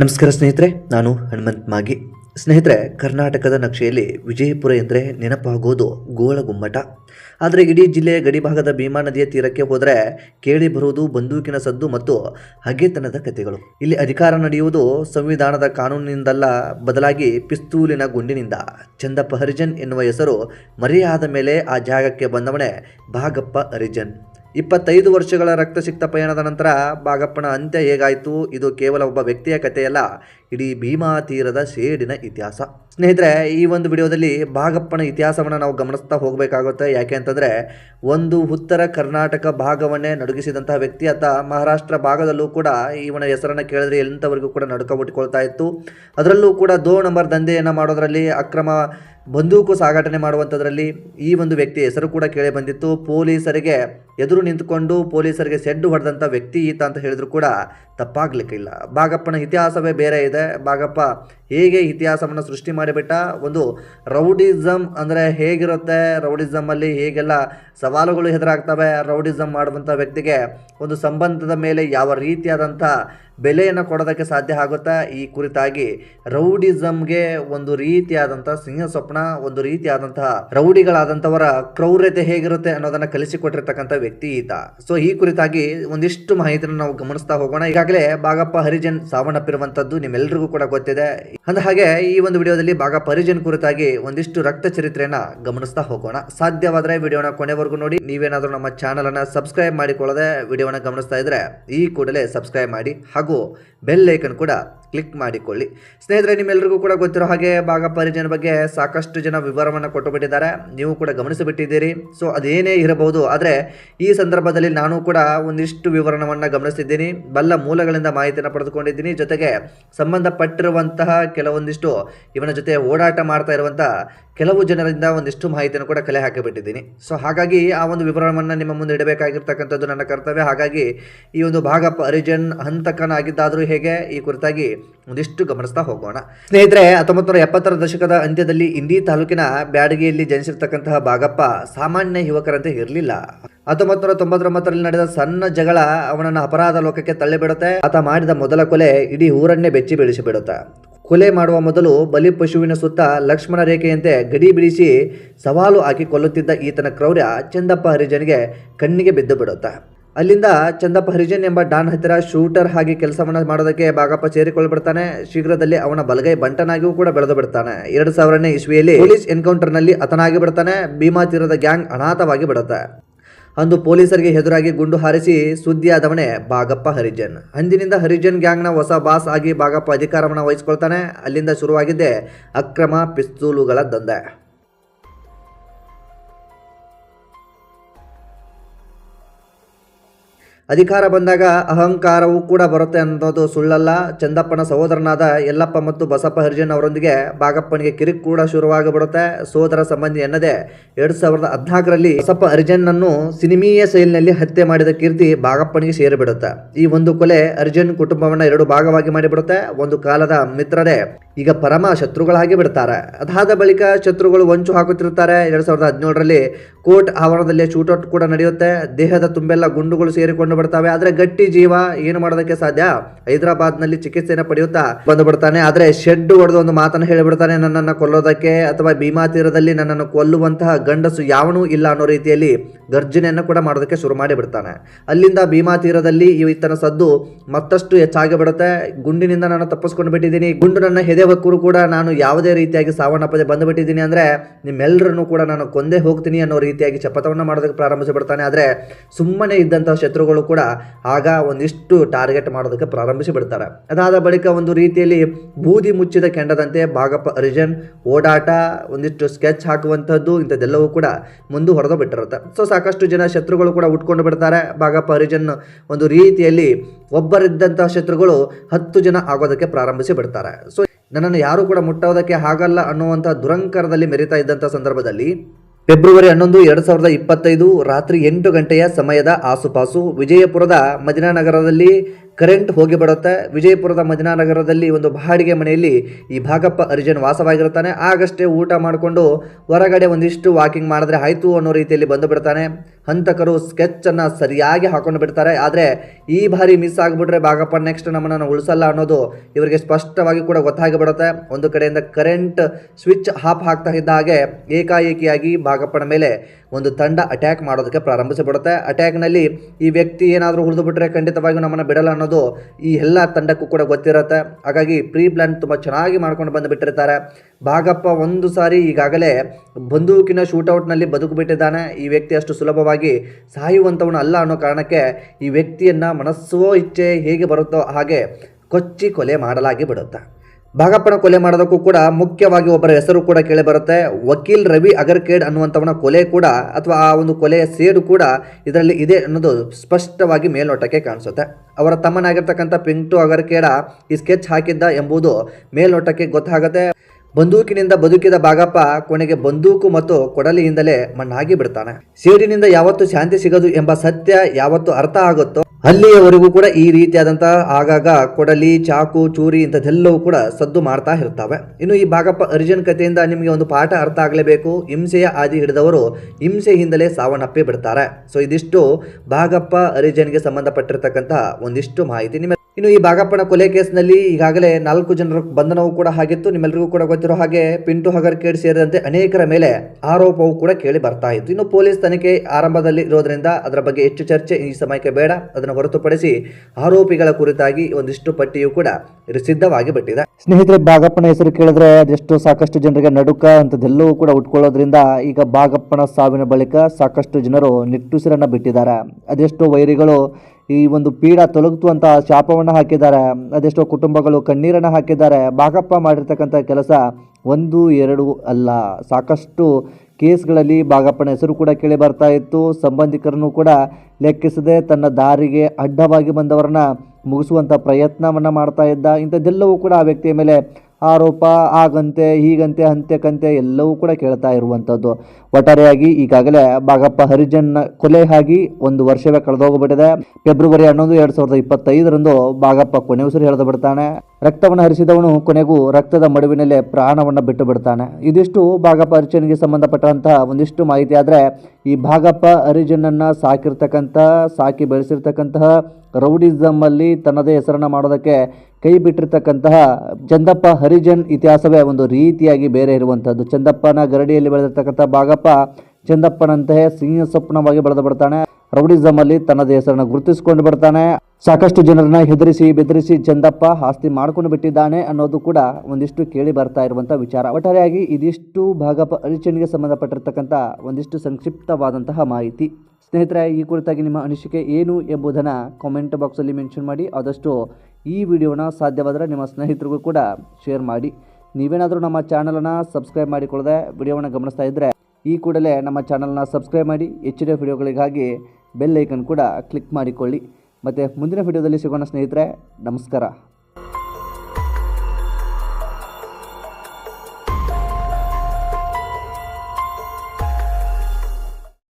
ನಮಸ್ಕಾರ ಸ್ನೇಹಿತರೆ, ನಾನು ಹನುಮಂತ್ ಮಾಗಿ. ಸ್ನೇಹಿತರೆ, ಕರ್ನಾಟಕದ ನಕ್ಷೆಯಲ್ಲಿ ವಿಜಯಪುರ ಎಂದರೆ ನೆನಪಾಗೋದು ಗೋಳಗುಮ್ಮಟ ಆದರೆ ಇಡೀ ಜಿಲ್ಲೆಯ ಗಡಿಭಾಗದ ಭೀಮಾ ನದಿಯ ತೀರಕ್ಕೆ ಹೋದರೆ ಕೇಳಿ ಬರುವುದು ಬಂದೂಕಿನ ಸದ್ದು ಮತ್ತು ಹಗೆತನದ ಕಥೆಗಳು. ಇಲ್ಲಿ ಅಧಿಕಾರ ನಡೆಯುವುದು ಸಂವಿಧಾನದ ಕಾನೂನಿನಿಂದಲ್ಲ, ಬದಲಾಗಿ ಪಿಸ್ತೂಲಿನ ಗುಂಡಿನಿಂದ. ಚಂದಪ್ಪ ಹರಿಜನ್ ಎನ್ನುವ ಹೆಸರು ಮರೆಯಾದ ಮೇಲೆ ಆ ಜಾಗಕ್ಕೆ ಬಂದವನೇ ಭಾಗಪ್ಪ ಹರಿಜನ್. ಇಪ್ಪತ್ತೈದು ವರ್ಷಗಳ ರಕ್ತಸಿಕ್ತ ಪಯಣದ ನಂತರ ಬಾಗಪ್ಪನ ಅಂತ್ಯ ಹೇಗಾಯಿತು? ಇದು ಕೇವಲ ಒಬ್ಬ ವ್ಯಕ್ತಿಯ ಕಥೆಯಲ್ಲ. ಇಡೀ ಭೀಮಾ ತೀರದ ಶೇಡಿನ ಇತಿಹಾಸ. ಸ್ನೇಹಿತರೆ, ಈ ಒಂದು ವಿಡಿಯೋದಲ್ಲಿ ಭಾಗಪ್ಪನ ಇತಿಹಾಸವನ್ನು ನಾವು ಗಮನಿಸ್ತಾ ಹೋಗಬೇಕಾಗುತ್ತೆ. ಯಾಕೆ ಅಂತಂದರೆ, ಒಂದು ಉತ್ತರ ಕರ್ನಾಟಕ ಭಾಗವನ್ನೇ ನಡುಗಿಸಿದಂತಹ ವ್ಯಕ್ತಿ ಆತ ಮಹಾರಾಷ್ಟ್ರ ಭಾಗದಲ್ಲೂ ಕೂಡ ಇವನ ಹೆಸರನ್ನು ಕೇಳಿದ್ರೆ ಎಂಥವರೆಗೂ ಕೂಡ ನಡುಕ ಹುಟ್ಟಿಕೊಳ್ತಾ ಇತ್ತು. ಅದರಲ್ಲೂ ಕೂಡ ದೋ ನಂಬರ್ ದಂಧೆಯನ್ನು ಮಾಡೋದರಲ್ಲಿ, ಅಕ್ರಮ ಬಂದೂಕು ಸಾಗಾಟನೆ ಮಾಡುವಂಥದ್ರಲ್ಲಿ ಈ ಒಂದು ವ್ಯಕ್ತಿ ಹೆಸರು ಕೂಡ ಕೇಳಿ ಬಂದಿತ್ತು. ಪೊಲೀಸರಿಗೆ ಎದುರು ನಿಂತುಕೊಂಡು ಪೊಲೀಸರಿಗೆ ಸೆಡ್ಡು ಹೊಡೆದಂಥ ವ್ಯಕ್ತಿ ಈತ ಅಂತ ಹೇಳಿದ್ರು ಕೂಡ ತಪ್ಪಾಗಲಿಕ್ಕಿಲ್ಲ. ಭಾಗಪ್ಪನ ಇತಿಹಾಸವೇ ಬೇರೆ ಇದೆ. ಬಾಗಪ್ಪ, ಹೇಗೆ ಇತಿಹಾಸವನ್ನು ಸೃಷ್ಟಿ ಮಾಡಿಬಿಟ್ಟ ಒಂದು ರೌಡಿಸಮ್ ಅಂದರೆ ಹೇಗಿರುತ್ತೆ? ರೌಡಿಸಮಲ್ಲಿ ಹೇಗೆಲ್ಲ ಸವಾಲುಗಳು ಎದುರಾಗ್ತವೆ? ರೌಡಿಸಮ್ ಮಾಡುವಂಥ ವ್ಯಕ್ತಿಗೆ ಒಂದು ಸಂಬಂಧದ ಮೇಲೆ ಯಾವ ರೀತಿಯಾದಂಥ ಬೆಲೆಯನ್ನು ಕೊಡೋದಕ್ಕೆ ಸಾಧ್ಯ ಆಗುತ್ತಾ? ಈ ಕುರಿತಾಗಿ ರೌಡಿಸಮ್ಗೆ ಒಂದು ರೀತಿಯಾದಂಥ ಸಿಂಹ ಸ್ವಪ್ನ ಒಂದು ರೀತಿಯಾದಂತಹ ರೌಡಿಗಳಾದಂಥವರ ಕ್ರೌರ್ಯತೆ ಹೇಗಿರುತ್ತೆ ಅನ್ನೋದನ್ನ ಕಲಿಸಿಕೊಟ್ಟಿರ್ತಕ್ಕಂಥ ವ್ಯಕ್ತಿ ಈತ. ಸೊ ಈ ಕುರಿತಾಗಿ ಒಂದಿಷ್ಟು ಮಾಹಿತಿಯನ್ನು ನಾವು ಗಮನಿಸ್ತಾ ಹೋಗೋಣ. ಈಗಾಗಲೇ ಬಾಗಪ್ಪ ಹರಿಜನ್ ಸಾವನ್ನಪ್ಪಿರುವಂತದ್ದು ನಿಮ್ಮೆಲ್ಲರಿಗೂ ಕೂಡ ಗೊತ್ತಿದೆ. ಅಂದ ಹಾಗೆ ಈ ಒಂದು ವಿಡಿಯೋದಲ್ಲಿ ಬಾಗಪ್ಪ ಹರಿಜನ್ ಕುರಿತಾಗಿ ಒಂದಿಷ್ಟು ರಕ್ತ ಚರಿತ್ರೆಯನ್ನ ಗಮನಿಸ್ತಾ ಹೋಗೋಣ. ಸಾಧ್ಯವಾದರೆ ವಿಡಿಯೋನ ಕೊನೆವರೆಗೂ ನೋಡಿ. ನೀವೇನಾದರೂ ನಮ್ಮ ಚಾನಲ್ ಅನ್ನ ಸಬ್ಸ್ಕ್ರೈಬ್ ಮಾಡಿಕೊಳ್ಳದೆ ವಿಡಿಯೋನ ಗಮನಿಸ್ತಾ ಇದ್ರೆ ಈ ಕೂಡಲೇ ಸಬ್ಸ್ಕ್ರೈಬ್ ಮಾಡಿ. ಹಾಗೂ ಬೆಲ್ ಐಕನ್ ಕೂಡ ಕ್ಲಿಕ್ ಮಾಡಿಕೊಳ್ಳಿ. ಸ್ನೇಹಿತರೆ ನಿಮ್ಮೆಲ್ಲರಿಗೂ ಕೂಡ ಗೊತ್ತಿರೋ ಹಾಗೆ ಭಾಗ ಪರಿಜನ ಬಗ್ಗೆ ಸಾಕಷ್ಟು ಜನ ವಿವರವನ್ನು ಕೊಟ್ಟುಬಿಟ್ಟಿದ್ದಾರೆ. ನೀವು ಕೂಡ ಗಮನಿಸಿಬಿಟ್ಟಿದ್ದೀರಿ. ಸೊ, ಅದೇನೇ ಇರಬಹುದು, ಆದರೆ ಈ ಸಂದರ್ಭದಲ್ಲಿ ನಾನು ಕೂಡ ಒಂದಿಷ್ಟು ವಿವರಣವನ್ನು ಗಮನಿಸಿದ್ದೀನಿ. ಬಲ್ಲ ಮೂಲಗಳಿಂದ ಮಾಹಿತಿಯನ್ನು ಪಡೆದುಕೊಂಡಿದ್ದೀನಿ. ಜೊತೆಗೆ ಸಂಬಂಧಪಟ್ಟಿರುವಂತಹ ಕೆಲವೊಂದಿಷ್ಟು ಇವನ ಜೊತೆ ಓಡಾಟ ಮಾಡ್ತಾ ಇರುವಂಥ ಕೆಲವು ಜನರಿಂದ ಒಂದಿಷ್ಟು ಮಾಹಿತಿಯನ್ನು ಕೂಡ ಕಲೆ ಹಾಕಿಬಿಟ್ಟಿದ್ದೀನಿ. ಸೊ, ಹಾಗಾಗಿ ಆ ಒಂದು ವಿವರಣವನ್ನು ನಿಮ್ಮ ಮುಂದೆ ಇಡಬೇಕಾಗಿರ್ತಕ್ಕಂಥದ್ದು ನನ್ನ ಕರ್ತವ್ಯ. ಹಾಗಾಗಿ ಈ ಒಂದು ಭಾಗ ಪರಿಜನ್ ಹಂತಕನಾಗಿದ್ದಾದರೂ ಹೇಗೆ, ಈ ಕುರಿತಾಗಿ ಒಂದಿಷ್ಟು ಗಮನಿಸ್ತಾ ಹೋಗೋಣ. ಸ್ನೇಹಿತರೆ ಹತ್ತೊಂಬತ್ತು ನೂರ ಎಪ್ಪತ್ತರ ದಶಕದ ಅಂತ್ಯದಲ್ಲಿ ಇಂದಿ ತಾಲೂಕಿನ ಬ್ಯಾಡಗಿಯಲ್ಲಿ ಜನಿಸಿರ್ತಕ್ಕಂತಹ ಭಾಗಪ್ಪ ಸಾಮಾನ್ಯ ಯುವಕರಂತೆ ಇರಲಿಲ್ಲ. ಹತ್ತೊಂಬತ್ತು ನೂರ ತೊಂಬತ್ತೊಂಬತ್ತರಲ್ಲಿ ನಡೆದ ಸಣ್ಣ ಜಗಳ ಅವನನ್ನು ಅಪರಾಧ ಲೋಕಕ್ಕೆ ತಳ್ಳಿಬಿಡುತ್ತೆ. ಆತ ಮಾಡಿದ ಮೊದಲ ಕೊಲೆ ಇಡೀ ಊರನ್ನೇ ಬೆಚ್ಚಿ ಬೀಳಿಸಿಬಿಡುತ್ತೆ. ಕೊಲೆ ಮಾಡುವ ಮೊದಲು ಬಲಿ ಪಶುವಿನ ಸುತ್ತ ಲಕ್ಷ್ಮಣ ರೇಖೆಯಂತೆ ಗಡಿ ಬಿಡಿಸಿ ಸವಾಲು ಹಾಕಿ ಕೊಲ್ಲುತ್ತಿದ್ದ ಈತನ ಕ್ರೌರ್ಯ ಚಂದಪ್ಪ ಹರಿಜನ್ಗೆ ಕಣ್ಣಿಗೆ ಬಿದ್ದು ಬಿಡುತ್ತೆ. ಅಲ್ಲಿಂದ ಚಂದಪ್ಪ ಹರಿಜನ್ ಎಂಬ ಡಾನ್ ಹತ್ತಿರ ಶೂಟರ್ ಹಾಗೆ ಕೆಲಸವನ್ನು ಮಾಡೋದಕ್ಕೆ ಬಾಗಪ್ಪ ಸೇರಿಕೊಳ್ಳಿಬಿಡ್ತಾನೆ ಶೀಘ್ರದಲ್ಲಿ ಅವನ ಬಲಗೈ ಬಂಟನಾಗಿಯೂ ಕೂಡ ಬೆಳೆದು ಬಿಡ್ತಾನೆ. ಎರಡು ಸಾವಿರನೇ ಇಸ್ವಿಯಲ್ಲಿ ಪೊಲೀಸ್ ಎನ್ಕೌಂಟರ್ನಲ್ಲಿ ಅತನಾಗಿ ಬಿಡ್ತಾನೆ. ಭೀಮಾ ತೀರದ ಗ್ಯಾಂಗ್ ಅನಾಥವಾಗಿ ಬಿಡುತ್ತೆ. ಅಂದು ಪೊಲೀಸರಿಗೆ ಎದುರಾಗಿ ಗುಂಡು ಹಾರಿಸಿ ಸುದ್ದಿಯಾದವನೇ ಬಾಗಪ್ಪ ಹರಿಜನ್. ಅಂದಿನಿಂದ ಹರಿಜನ್ ಗ್ಯಾಂಗ್ನ ಹೊಸ ಬಾಸ್ ಆಗಿ ಬಾಗಪ್ಪ ಅಧಿಕಾರವನ್ನು ವಹಿಸಿಕೊಳ್ತಾನೆ. ಅಲ್ಲಿಂದ ಶುರುವಾಗಿದ್ದೆ ಅಕ್ರಮ ಪಿಸ್ತೂಲುಗಳ ದಂಧೆ. ಅಧಿಕಾರ ಬಂದಾಗ ಅಹಂಕಾರವೂ ಕೂಡ ಬರುತ್ತೆ ಅನ್ನೋದು ಸುಳ್ಳಲ್ಲ. ಚಂದಪ್ಪನ ಸಹೋದರನಾದ ಯಲ್ಲಪ್ಪ ಮತ್ತು ಬಸಪ್ಪ ಹರಿಜನ್ ಅವರೊಂದಿಗೆ ಬಾಗಪ್ಪನಿಗೆ ಕಿರಿಕ್ ಕೂಡ ಶುರುವಾಗಿಬಿಡುತ್ತೆ. ಸೋದರ ಸಂಬಂಧಿ ಎನ್ನದೇ ಎರಡು ಸಾವಿರದ ಹದಿನಾಲ್ಕರಲ್ಲಿ ಬಸಪ್ಪ ಹರಿಜನ್ನನ್ನು ಸಿನಿಮೀಯ ಶೈಲಿನಲ್ಲಿ ಹತ್ಯೆ ಮಾಡಿದ ಕೀರ್ತಿ ಬಾಗಪ್ಪನಿಗೆ ಸೇರಿಬಿಡುತ್ತೆ. ಈ ಒಂದು ಕೊಲೆ ಅರ್ಜನ್ ಕುಟುಂಬವನ್ನ ಎರಡು ಭಾಗವಾಗಿ ಮಾಡಿಬಿಡುತ್ತೆ. ಒಂದು ಕಾಲದ ಮಿತ್ರರೇ ಈಗ ಪರಮ ಶತ್ರುಗಳಾಗಿ ಬಿಡ್ತಾರೆ. ಅದಾದ ಬಳಿಕ ಶತ್ರುಗಳು ಹೊಂಚು ಹಾಕುತ್ತಿರುತ್ತಾರೆ. ಎರಡು ಸಾವಿರದ ಹದಿನೇಳರಲ್ಲಿ ಕೋರ್ಟ್ ಆವರಣದಲ್ಲಿ ಶೂಟೌಟ್ ಕೂಡ ನಡೆಯುತ್ತೆ. ದೇಹದ ತುಂಬೆಲ್ಲ ಗುಂಡುಗಳು ಸೇರಿಕೊಂಡು ಬಿಡ್ತವೆ ಆದ್ರೆ ಗಟ್ಟಿ ಜೀವ ಏನು ಮಾಡೋದಕ್ಕೆ ಸಾಧ್ಯ? ಹೈದರಾಬಾದ್ನಲ್ಲಿ ಚಿಕಿತ್ಸೆಯನ್ನು ಪಡೆಯುತ್ತಾ ಬಂದು ಬಿಡ್ತಾನೆ ಆದ್ರೆ ಶೆಡ್ ಹೊಡೆದು ಒಂದು ಮಾತನ್ನು ಹೇಳಿಬಿಡ್ತಾನೆ, ನನ್ನನ್ನು ಕೊಲ್ಲೋದಕ್ಕೆ ಅಥವಾ ಭೀಮಾ ತೀರದಲ್ಲಿ ನನ್ನನ್ನು ಕೊಲ್ಲುವಂತಹ ಗಂಡಸು ಯಾವನೂ ಇಲ್ಲ ಅನ್ನೋ ರೀತಿಯಲ್ಲಿ ಗರ್ಜನೆಯನ್ನು ಕೂಡ ಮಾಡೋದಕ್ಕೆ ಶುರು ಮಾಡಿ ಬಿಡ್ತಾನೆ ಅಲ್ಲಿಂದ ಭೀಮಾ ತೀರದಲ್ಲಿ ಈತನ ಸದ್ದು ಮತ್ತಷ್ಟು ಹೆಚ್ಚಾಗಿ ಬಿಡುತ್ತೆ ಗುಂಡಿನಿಂದ ನಾನು ತಪ್ಪಿಸ್ಕೊಂಡು ಬಿಟ್ಟಿದ್ದೀನಿ. ಗುಂಡು ನನ್ನ ಹೆದೆ ಹೊಕ್ಕರು ಕೂಡ ನಾನು ಯಾವುದೇ ರೀತಿಯಾಗಿ ಸಾವನ್ನಪ್ಪದೆ ಬಂದು ಅಂದರೆ ಅಂದ್ರೆ ನಿಮ್ಮೆಲ್ಲರನ್ನು ಕೂಡ ನಾನು ಕೊಂದೇ ಹೋಗ್ತೀನಿ ಅನ್ನೋ ರೀತಿಯಾಗಿ ಶಪಥವನ್ನು ಮಾಡೋದಕ್ಕೆ ಪ್ರಾರಂಭಿಸಿ ಬಿಡ್ತಾನೆ ಆದ್ರೆ ಸುಮ್ಮನೆ ಇದ್ದಂತಹ ಶತ್ರುಗಳು ಕೂಡ ಆಗ ಒಂದಿಷ್ಟು ಟಾರ್ಗೆಟ್ ಮಾಡೋದಕ್ಕೆ ಪ್ರಾರಂಭಿಸಿ ಬಿಡ್ತಾರೆ. ಅದಾದ ಬಳಿಕ ಒಂದು ರೀತಿಯಲ್ಲಿ ಬೂದಿ ಮುಚ್ಚಿದ ಕೆಂಡದಂತೆ ಭಾಗಪ ಅರಿಜನ್ ಓಡಾಟ, ಒಂದಿಷ್ಟು ಸ್ಕೆಚ್ ಹಾಕುವಂಥದ್ದು ಇಂಥದ್ದೆಲ್ಲವೂ ಕೂಡ ಮುಂದೆ ಹೊಡೆದು ಬಿಟ್ಟಿರುತ್ತೆ. ಸೊ ಸಾಕಷ್ಟು ಜನ ಶತ್ರುಗಳು ಕೂಡ ಉಟ್ಕೊಂಡು ಬಿಡ್ತಾರೆ. ಭಾಗಪ್ಪ ಹರಿಜನ್ ಒಂದು ರೀತಿಯಲ್ಲಿ ಒಬ್ಬರಿದ್ದಂತಹ ಶತ್ರುಗಳು ಹತ್ತು ಜನ ಆಗೋದಕ್ಕೆ ಪ್ರಾರಂಭಿಸಿ ಬಿಡ್ತಾರೆ. ಸೊ ನನ್ನನ್ನು ಯಾರು ಕೂಡ ಮುಟ್ಟೋದಕ್ಕೆ ಆಗಲ್ಲ ಅನ್ನುವಂಥ ದುರಂಕರದಲ್ಲಿ ಮೆರಿತಾ ಇದ್ದಂಥ ಸಂದರ್ಭದಲ್ಲಿ ಫೆಬ್ರವರಿ ಹನ್ನೊಂದು ಎರಡು ಸಾವಿರದ ಇಪ್ಪತ್ತೈದು ರಾತ್ರಿ ಎಂಟು ಗಂಟೆಯ ಸಮಯದ ಆಸುಪಾಸು ವಿಜಯಪುರದ ಮದಿನಾನಗರದಲ್ಲಿ ಕರೆಂಟ್ ಹೋಗಿ ಬರುತ್ತೆ. ವಿಜಯಪುರದ ಮದಿನಾನಗರದಲ್ಲಿ ಒಂದು ಬಾಡಿಗೆ ಮನೆಯಲ್ಲಿ ಈ ಭಾಗಪ್ಪ ಅರ್ಜುನ್ ವಾಸವಾಗಿರುತ್ತಾನೆ. ಆಗಷ್ಟೇ ಊಟ ಮಾಡಿಕೊಂಡು ಹೊರಗಡೆ ಒಂದಿಷ್ಟು ವಾಕಿಂಗ್ ಮಾಡಿದ್ರೆ ಆಯ್ತು ಅನ್ನೋ ರೀತಿಯಲ್ಲಿ ಬಂದು ಬಿಡ್ತಾನೆ ಹಂತಕರು ಸ್ಕೆಚನ್ನು ಸರಿಯಾಗಿ ಹಾಕೊಂಡು ಬಿಡ್ತಾರೆ. ಆದರೆ ಈ ಬಾರಿ ಮಿಸ್ ಆಗಿಬಿಟ್ರೆ ಭಾಗಪ್ಪ ನೆಕ್ಸ್ಟ್ ನಮ್ಮನ್ನು ಉಳಿಸಲ್ಲ ಅನ್ನೋದು ಇವರಿಗೆ ಸ್ಪಷ್ಟವಾಗಿ ಕೂಡ ಗೊತ್ತಾಗಿಬಿಡುತ್ತೆ ಒಂದು ಕಡೆಯಿಂದ ಕರೆಂಟ್ ಸ್ವಿಚ್ ಆಫ್ ಹಾಕ್ತಾ ಇದ್ದ ಹಾಗೆ ಏಕಾಏಕಿಯಾಗಿ ಭಾಗಪ್ಪನ ಮೇಲೆ ಒಂದು ತಂಡ ಅಟ್ಯಾಕ್ ಮಾಡೋದಕ್ಕೆ ಪ್ರಾರಂಭಿಸಿಬಿಡುತ್ತೆ. ಅಟ್ಯಾಕ್ನಲ್ಲಿ ಈ ವ್ಯಕ್ತಿ ಏನಾದರೂ ಉಳಿದು ಬಿಟ್ಟರೆ ಖಂಡಿತವಾಗಿಯೂ ನಮ್ಮನ್ನು ಬಿಡಲ್ಲ ಅನ್ನೋದು ಈ ಎಲ್ಲ ತಂಡಕ್ಕೂ ಕೂಡ ಗೊತ್ತಿರುತ್ತೆ. ಹಾಗಾಗಿ ಪ್ರೀ ಪ್ಲಾನ್ ತುಂಬ ಚೆನ್ನಾಗಿ ಮಾಡ್ಕೊಂಡು ಬಂದುಬಿಟ್ಟಿರ್ತಾರೆ ಭಾಗಪ್ಪ ಒಂದು ಸಾರಿ ಈಗಾಗಲೇ ಬಂದೂಕಿನ ಶೂಟೌಟ್ನಲ್ಲಿ ಬದುಕು ಬಿಟ್ಟಿದ್ದಾನೆ ಈ ವ್ಯಕ್ತಿ ಅಷ್ಟು ಸುಲಭವಾಗಿ ಸಾಯುವಂಥವನು ಅಲ್ಲ ಅನ್ನೋ ಕಾರಣಕ್ಕೆ ಈ ವ್ಯಕ್ತಿಯನ್ನು ಮನಸ್ಸೋ ಇಚ್ಛೆ ಹೇಗೆ ಬರುತ್ತೋ ಹಾಗೆ ಕೊಚ್ಚಿ ಕೊಲೆ ಮಾಡಲಾಗಿ ಬಿಡುತ್ತೆ. ಭಾಗಪ್ಪನ ಕೊಲೆ ಮಾಡೋದಕ್ಕೂ ಕೂಡ ಮುಖ್ಯವಾಗಿ ಒಬ್ಬರ ಹೆಸರು ಕೂಡ ಕೇಳಿ ಬರುತ್ತೆ. ವಕೀಲ್ ರವಿ ಅಗರ್ಕೇಡ್ ಅನ್ನುವಂಥವನ ಕೊಲೆ ಕೂಡ ಅಥವಾ ಆ ಒಂದು ಕೊಲೆಯ ಸೇಡು ಕೂಡ ಇದರಲ್ಲಿ ಇದೆ ಅನ್ನೋದು ಸ್ಪಷ್ಟವಾಗಿ ಮೇಲ್ನೋಟಕ್ಕೆ ಕಾಣಿಸುತ್ತೆ. ಅವರ ತಮ್ಮನಾಗಿರ್ತಕ್ಕಂಥ ಪಿಂಟು ಅಗರ್ಕೇಡ ಈ ಸ್ಕೆಚ್ ಹಾಕಿದ್ದ ಎಂಬುದು ಮೇಲ್ನೋಟಕ್ಕೆ ಗೊತ್ತಾಗುತ್ತೆ. ಬಂದೂಕಿನಿಂದ ಬದುಕಿದ ಭಾಗಪ್ಪ ಕೊನೆಗೆ ಬಂದೂಕು ಮತ್ತು ಕೊಡಲಿಯಿಂದಲೇ ಮಣ್ಣಾಗಿ ಬಿಡ್ತಾನೆ. ಸೇಡಿನಿಂದ ಯಾವತ್ತು ಶಾಂತಿ ಸಿಗದು ಎಂಬ ಸತ್ಯ ಯಾವತ್ತು ಅರ್ಥ ಆಗುತ್ತೋ, ಅಲ್ಲಿಯವರೆಗೂ ಕೂಡ ಈ ರೀತಿಯಾದಂತಹ ಆಗಾಗ ಕೊಡಲಿ, ಚಾಕು, ಚೂರಿ ಇಂಥದ್ದೆಲ್ಲವೂ ಕೂಡ ಸದ್ದು ಮಾಡ್ತಾ ಇರ್ತವೆ. ಇನ್ನು ಈ ಭಾಗಪ್ಪ ಅರ್ಜುನ್ ಕಥೆಯಿಂದ ನಿಮಗೆ ಒಂದು ಪಾಠ ಅರ್ಥ ಆಗಲೇಬೇಕು. ಹಿಂಸೆಯ ಆದಿ ಹಿಡಿದವರು ಹಿಂಸೆಯಿಂದಲೇ ಸಾವನ್ನಪ್ಪಿ ಬಿಡ್ತಾರೆ. ಸೊ ಇದಿಷ್ಟು ಭಾಗಪ್ಪ ಅರಿಜನ್ಗೆ ಸಂಬಂಧಪಟ್ಟಿರ್ತಕ್ಕಂತಹ ಒಂದಿಷ್ಟು ಮಾಹಿತಿ ನಿಮ್ಮ ಇನ್ನು ಈ ಬಾಗಪ್ಪನ ಕೊಲೆ ಕೇಸ್ನಲ್ಲಿ ಈಗಾಗಲೇ ನಾಲ್ಕು ಜನರ ಬಂಧನವೂ ಕೂಡ ಆಗಿತ್ತು. ನಿಮ್ಮೆಲ್ಲರಿಗೂ ಕೂಡ ಗೊತ್ತಿರೋ ಹಾಗೆ ಪಿಂಟು ಹಗರ್ಕೇಡ್ ಸೇರಿದಂತೆ ಅನೇಕರ ಮೇಲೆ ಆರೋಪವೂ ಕೂಡ ಕೇಳಿ ಬರ್ತಾ ಇತ್ತು. ಇನ್ನು ಪೊಲೀಸ್ ತನಿಖೆ ಆರಂಭದಲ್ಲಿ ಇರೋದ್ರಿಂದ ಅದರ ಬಗ್ಗೆ ಹೆಚ್ಚು ಚರ್ಚೆ ಈ ಸಮಯಕ್ಕೆ ಬೇಡ. ಅದನ್ನು ಹೊರತುಪಡಿಸಿ ಆರೋಪಿಗಳ ಕುರಿತಾಗಿ ಒಂದಿಷ್ಟು ಪಟ್ಟಿಯೂ ಕೂಡ ಸಿದ್ಧವಾಗಿ ಬಿಟ್ಟಿದೆ. ಸ್ನೇಹಿತರೆ, ಬಾಗಪ್ಪನ ಹೆಸರು ಕೇಳಿದ್ರೆ ಅದೆಷ್ಟು ಸಾಕಷ್ಟು ಜನರಿಗೆ ನಡುಕ ಅಂತದೆಲ್ಲವೂ ಕೂಡ ಉಟ್ಕೊಳ್ಳೋದ್ರಿಂದ ಈಗ ಬಾಗಪ್ಪನ ಸಾವಿನ ಬಳಿಕ ಸಾಕಷ್ಟು ಜನರು ನಿಟ್ಟುಸಿರನ್ನು ಬಿಟ್ಟಿದ್ದಾರೆ. ಅದೆಷ್ಟೋ ವೈರಿಗಳು ಈ ಒಂದು ಪೀಡ ತೊಲಗಿತು ಅಂತ ಶಾಪವನ್ನು ಹಾಕಿದ್ದಾರೆ. ಅದೆಷ್ಟೋ ಕುಟುಂಬಗಳು ಕಣ್ಣೀರನ್ನು ಹಾಕಿದ್ದಾರೆ. ಭಾಗಪ್ಪ ಮಾಡಿರ್ತಕ್ಕಂಥ ಕೆಲಸ ಒಂದು, ಎರಡು ಅಲ್ಲ. ಸಾಕಷ್ಟು ಕೇಸ್ಗಳಲ್ಲಿ ಭಾಗಪ್ಪನ ಹೆಸರು ಕೂಡ ಕೇಳಿ ಬರ್ತಾ ಇತ್ತು. ಸಂಬಂಧಿಕರನ್ನು ಕೂಡ ಲೆಕ್ಕಿಸದೆ ತನ್ನ ದಾರಿಗೆ ಅಡ್ಡವಾಗಿ ಬಂದವರನ್ನ ಮುಗಿಸುವಂಥ ಪ್ರಯತ್ನವನ್ನು ಮಾಡ್ತಾ ಇದ್ದ. ಇಂಥದ್ದೆಲ್ಲವೂ ಕೂಡ ಆ ವ್ಯಕ್ತಿಯ ಮೇಲೆ ಆರೋಪ, ಆಗಂತೆ, ಹೀಗಂತೆ ಅಂತೆ ಕಂತೆ ಎಲ್ಲವೂ ಕೂಡ ಕೇಳ್ತಾ ಇರುವಂಥದ್ದು. ಒಟ್ಟಾರೆಯಾಗಿ ಈಗಾಗಲೇ ಭಾಗಪ್ಪ ಹರಿಜನ್ ಕೊಲೆ ಆಗಿ ಒಂದು ವರ್ಷವೇ ಕಳೆದೋಗ್ಬಿಟ್ಟಿದೆ. ಫೆಬ್ರವರಿ ಹನ್ನೊಂದು, ಎರಡು ಸಾವಿರದ ಇಪ್ಪತ್ತೈದರಂದು ಭಾಗಪ್ಪ ಕೊನೆ ಉಸಿರು ಬಿಡ್ತಾನೆ. ರಕ್ತವನ್ನು ಹರಿಸಿದವನು ಕೊನೆಗೂ ರಕ್ತದ ಮಡುವಿನಲ್ಲೇ ಪ್ರಾಣವನ್ನು ಬಿಟ್ಟು ಬಿಡ್ತಾನೆ. ಇದಿಷ್ಟು ಭಾಗಪ್ಪ ಅರಿಜನಿಗೆ ಸಂಬಂಧಪಟ್ಟಂತಹ ಒಂದಿಷ್ಟು ಮಾಹಿತಿ ಆದರೆ, ಈ ಭಾಗಪ್ಪ ಹರಿಜನನ್ನು ಸಾಕಿರ್ತಕ್ಕಂಥ, ಸಾಕಿ ಬೆಳೆಸಿರ್ತಕ್ಕಂತಹ ರೌಡಿಸಮ್ ಅಲ್ಲಿ ತನ್ನದೇ ಹೆಸರನ್ನ ಮಾಡೋದಕ್ಕೆ ಕೈ ಬಿಟ್ಟಿರ್ತಕ್ಕಂತಹ ಚಂದಪ್ಪ ಹರಿಜನ್ ಇತಿಹಾಸವೇ ಒಂದು ರೀತಿಯಾಗಿ ಬೇರೆ ಇರುವಂಥದ್ದು ಚಂದಪ್ಪನ ಗರಡಿಯಲ್ಲಿ ಬೆಳೆದಿರ್ತಕ್ಕಂಥ ಭಾಗಪ್ಪ ಚಂದಪ್ಪನಂತಹ ಸಿಂಹ ಸ್ವಪ್ನವಾಗಿ ಬೆಳೆದು ಬಿಡ್ತಾನೆ. ರೌಡಿಸಮ್ ಅಲ್ಲಿ ತನ್ನದೇ ಹೆಸರನ್ನು ಗುರುತಿಸಿಕೊಂಡು ಬಿಡ್ತಾನೆ ಸಾಕಷ್ಟು ಜನರನ್ನ ಹೆದರಿಸಿ ಬೆದರಿಸಿ ಚಂದಪ್ಪ ಆಸ್ತಿ ಮಾಡ್ಕೊಂಡು ಬಿಟ್ಟಿದ್ದಾನೆ ಅನ್ನೋದು ಕೂಡ ಒಂದಿಷ್ಟು ಕೇಳಿ ಬರ್ತಾ ಇರುವಂತಹ ವಿಚಾರ. ಒಟ್ಟಾರೆಯಾಗಿ ಇದಿಷ್ಟು ಭಾಗಪ ಅರಿಚಣೆಗೆ ಸಂಬಂಧಪಟ್ಟಿರ್ತಕ್ಕಂಥ ಒಂದಿಷ್ಟು ಸಂಕ್ಷಿಪ್ತವಾದಂತಹ ಮಾಹಿತಿ. ಸ್ನೇಹಿತರೆ, ಈ ಕುರಿತಾಗಿ ನಿಮ್ಮ ಅನಿಸಿಕೆ ಏನು ಎಂಬುದನ್ನು ಕಾಮೆಂಟ್ ಬಾಕ್ಸಲ್ಲಿ ಮೆನ್ಷನ್ ಮಾಡಿ. ಆದಷ್ಟು ಈ ವಿಡಿಯೋನ ಸಾಧ್ಯವಾದರೆ ನಿಮ್ಮ ಸ್ನೇಹಿತರಿಗೂ ಕೂಡ ಶೇರ್ ಮಾಡಿ. ನೀವೇನಾದರೂ ನಮ್ಮ ಚಾನಲನ್ನು ಸಬ್ಸ್ಕ್ರೈಬ್ ಮಾಡಿಕೊಳ್ಳದೆ ವಿಡಿಯೋವನ್ನು ಗಮನಿಸ್ತಾ ಇದ್ದರೆ ಈ ಕೂಡಲೇ ನಮ್ಮ ಚಾನಲ್ನ ಸಬ್ಸ್ಕ್ರೈಬ್ ಮಾಡಿ. ಹೆಚ್ಚಿನ ವಿಡಿಯೋಗಳಿಗಾಗಿ ಬೆಲ್ ಐಕನ್ ಕೂಡ ಕ್ಲಿಕ್ ಮಾಡಿಕೊಳ್ಳಿ. ಮತ್ತು ಮುಂದಿನ ವಿಡಿಯೋದಲ್ಲಿ ಸಿಗೋಣ ಸ್ನೇಹಿತರೆ ನಮಸ್ಕಾರ.